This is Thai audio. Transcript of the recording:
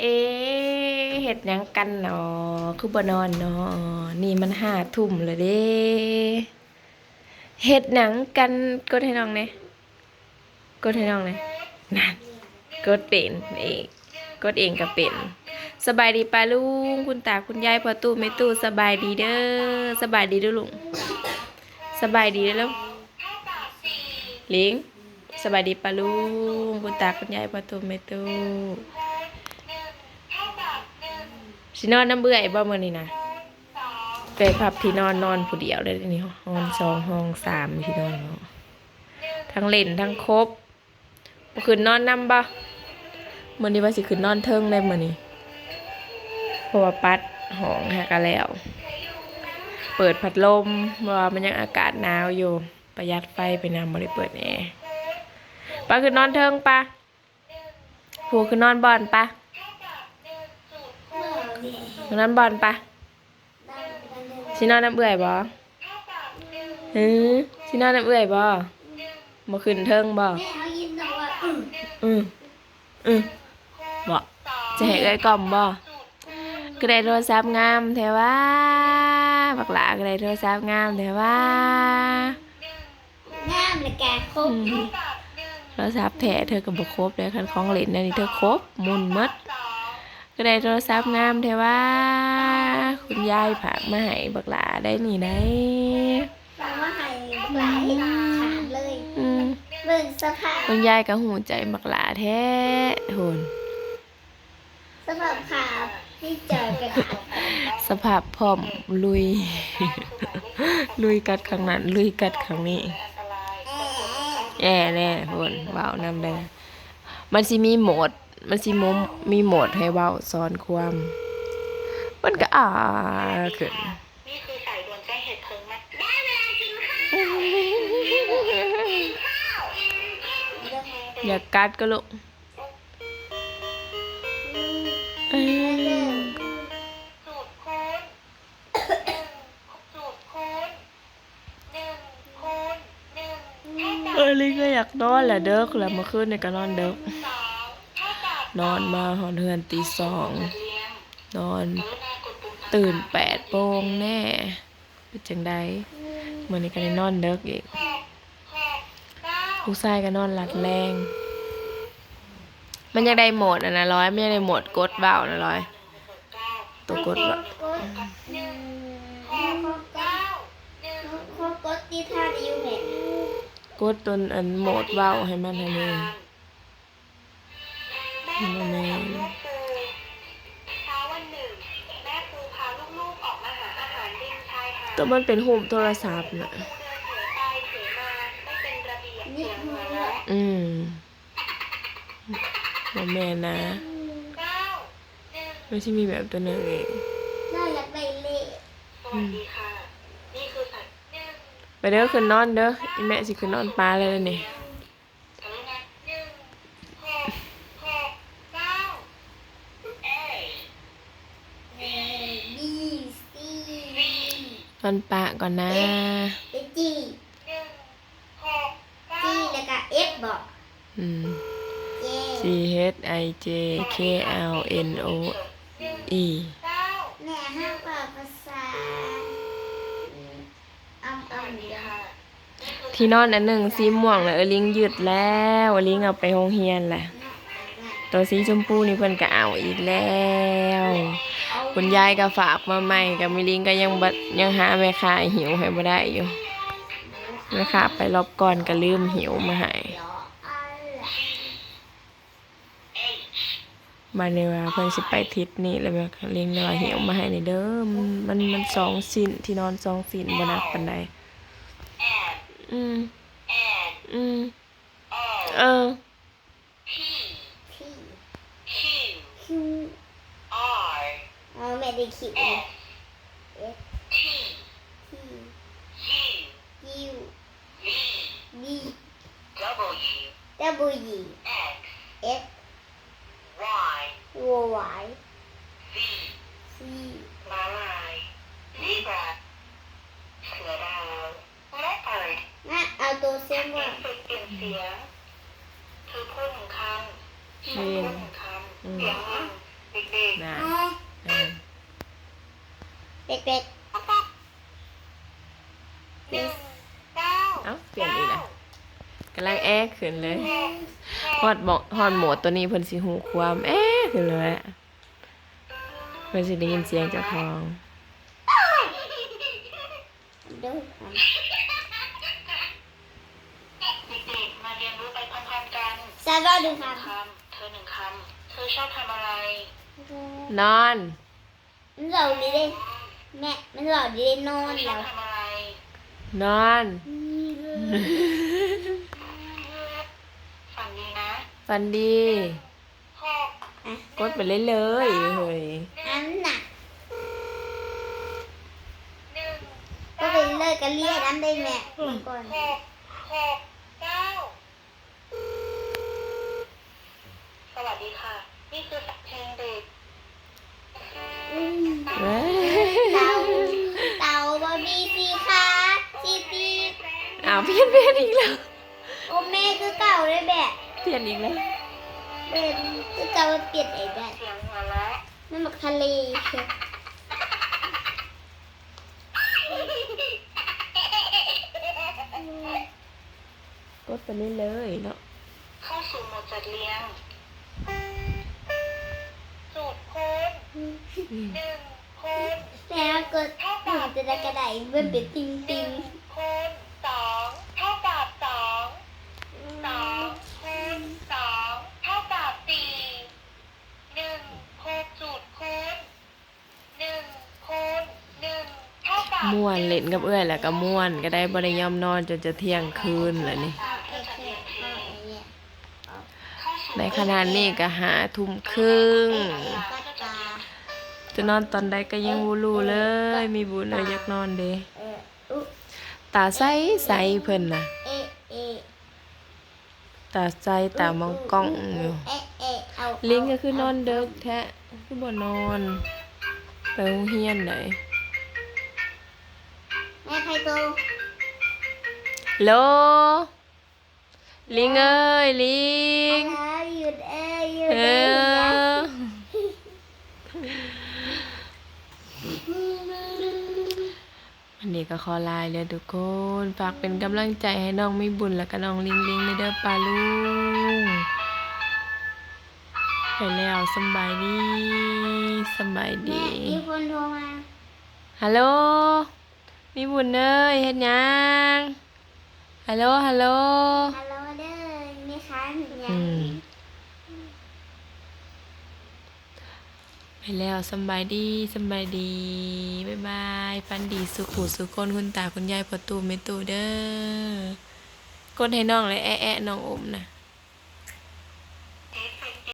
เอ๊ะเฮ็ดหยังกันเนาะคือบนอนเนาะนี่มันห้าทุ่มแล้วเด้เฮ็ดหยังกันกดให้น้องแหน่กดให้น้องแหน่นั่นกดเป็นเองกดเองก็เป็น สบายดีป้าลุงคุณตาคุณยายพอตู้แม่ตู้สบายดีเด้อสบายดีด้อลุงสบายดีเด้อลูกลิงสบายดีป้าลุงคุณตาคุณยายพอตู้แม่ตู้ นอนน้ำเบื่อยบ่มื้อนี้นะไปพับที่นอนนอนผู้เดียวเลยนี่ห้องสองห้องสามที่นอนเนาะทั้งเล่นทั้งครบบ่คืนนอนนำบ่มื้อนี้ว่าสิคืนนอนเทิงได้มื้อนี้เพราะว่าปัดห้องหากันแล้ว เปิดพัดลมเพราะว่ามันยังอากาศหนาวอยู่ประหยัดไฟไปนำบ่ได้เปิดแอร์ปาคือนอนเทิงปะผูคือนอนบอนปะคือนอนบอนปะสินอนน้ำเอื่อยบ่เออสินอนน้ำเอื่อยบ่บ่ขึ้นเทิงบ่แม่เขายินบอกว่าอืมอืมอืมบ่จะให้เอ้ยกล่อมบ่ก็ได้โทรศัพท์งามแท้ว่าบักหลาก็ได้โทรศัพท์งามแท้ว่างามเลยแกครบอืมโทรศัพท์แท้เธอก็บ่ครบเลยคันของเล่นอันนี้เธอครบหมุนหมด ก็ได้โทรศัพท์งามแท้ว่า คุณยายฝากมาให้บักหลาได้นี่ได้ฟังว่าให้หลายขาดเลยอืมเบิ่งสภาพคุณยายก็หูใจบักหลาแท้โหนสภาพขาที่เจอกระดาษสภาพพร้อมลุย ลุยกัดข้างนั้น ลุยกัดข้างนี้แอะแย่แน่โหนเว้าวนำได้มันสิมีโหมด มันสิมุมมีโหมดให้เว้าซ้อนความ มันก็อ่าขึ้นนี่คือสายด่วนแจ้งเหตุเพลิงไหมได้เวลากินข้าวอย่ากัดก็ลูกเออลิงก็อยากนอนแหละเด้อแล้วเมื่อคืนเนี่ยก็นอนเด้อสองเท่ากับ นอนมาหอนเฮือนตีสองนอน ตื่นแปดโมงแน่เป็นจังใดเมื่อนี้ก็ได้นอนเด้ออีกหกหกเก้าผู้ชายก็นอนหลัดแรง มันยังได้หมดอะนะร้อยไม่ยังได้หมดกดเบานะร้อยตัวกดแบบกดหนึ่งหกเก้ากดที่ท่านิ้วเห็นกดตนอันโหมดเบาให้มันให้นี่มันแม่นลูกปูเช้าวันหนึ่ง แม่ปูพาลูกๆออกมาหาอาหารริมชายหาดแต่มันเป็นหูมโทรศัพท์น่ะปูเดินเถือไปถือมาไม่เป็นระเบียบนี่เสียงมืหัอวเราะอืมบ่แม่นนะเก้าหนึ่งไม่ใช่มีแบบตัวหนึงเองน่าอยากไปเละสวัสดีค่ะนี่คือสัตว์หนึ่งไปเด้อคืนนอนเด้ออีแม่สิคืนนอนปลาเลยนี่ กรุณาหนึ่งหกหกเก้าเอ เอบีซี น อนปลาก่อนนะ ไปจีหนึ่งหกเก้าจีแล้วก็เอฟบอกอืมเจ C H I J K L N O E เก้าแม่ห้ามเปิดภาษาอ้ำสวัสอ้ำดีเดียวค่ะนี่คือที่นอนอันหนึ่งสีม่วงเลยเออลิงหยุดแล้วลิงเอาไปโรงเรียนแหละตัวสีชมพูนี่เพิ่นก็เอาอีกแล้ว คุณยายก็ฝากมาใหม่กับมิลิงก็ยังบยังหาแม่ค้าหิวให้บ่ได้อยู่แม่ค้าไปรอบก่อนก็ลืมหิวมาให้มาในว่าเพิ่นสิไปทิศนี่แล้วแม่ลิงเลยว่าหิวมาให้ในเด้อมันมันมันสองสิ้นที่นอนสองสิ้นบ่นักปานใดอืมแอดอืมโอเออ really cute. Eh. Double E. X. X. Y. Y. เก้าเอ้าเปลี่ยนอีกแล้วกำลังแอ๊กขึ้นเลยฮอดหมอฮอดหมดตัวนี้เพิ่นสิหูความแอ๊กขึ้นเลยอะเพิ่นสิได้ยินเสียงเจ้าของดูเด็กๆมาเรียนรู้ไปพร้อมๆกันซาก็ดูคคำเธอหนึ่งคำเธอชอบทำอะไรำนอนมันเหล่าดีเลยแม่มันเหล่าดีเลยนอเธนอชอแล้บวทำอะไรนอน ฝันดีนะฟันดีหกกดไปเลยเลยเฮ้ยอันน่ะหนึ่งก็ไปเลิกกันเรียกน้ำได้แม่มาก่อนหกหกเก้าสวัสดีค่ะ นี่คือ เปลี่ยนเปลี่ยนอีกแล้ว โอแม่คือเก่าเลยแบบเปลี่ยนอีกแล้วเป็นคือเก่าเปลี่ยนไอ้แบบเสียงหัวเราะนั่นมันทะเลเชียวกดไปเลยเลยเนาะเข้าสู่โหมดจัดเรียงสูตรคูณอืมหนึ่งคูณแล้วก็หนูจะได้กระไดเมื่อเป็นติงหตินึ่งงคูณสองเท่ากับสองสองคูณสองเท่ากับสี่หนึ่งคูณสูตรคูณหนึ่งคูณหนึ่งเท่ากับ ม่วนเล่นกับเอื้อยแล้วก็ม่วน ก็ได้บ่ได้ยอมนอนจนจะเที่ยงคืนแล้วนี่ ในขนาดนี้ก็หาทุ่มครึ่ง จะนอนตอนใดก็ยังบ่รู้เลย มีบุญเลยอยากนอนเด้ตาใสใสเพิ่นน่ะ ตาใสตามองกล้องอยู่ลิงก็คือนอนเด็กแท้คือบ่นอน ไปโรงเรียนไหน แม่ใครโตโล ลิงเอ้ย ลิงแล้วหยุดเอ้ยหยุดเอเอ้ยออันนี้ก็ขอลายเลยทุกคน ฝากเป็นกำลังใจให้น้องมีบุญแล้วก็น้องลิงลิงในเด้อปลาลุงไปแล้วสำบายดีสำบายแม่ดี มีคนโทรมา ฮัลโหล มีบุญเอ้ยเฮ็ดหยังฮัลโหลฮัลโหลฮัลโหลเด้อมีค้างอยู่ยัอืงมไปแล้วสำบายดีสำบายดีบ๊ายบายฟันดีสุขุสุขคนคุณตาคุณยายพอตูเมตูเด้อกดให้น้องเลยแอะแอะน้องอมนะ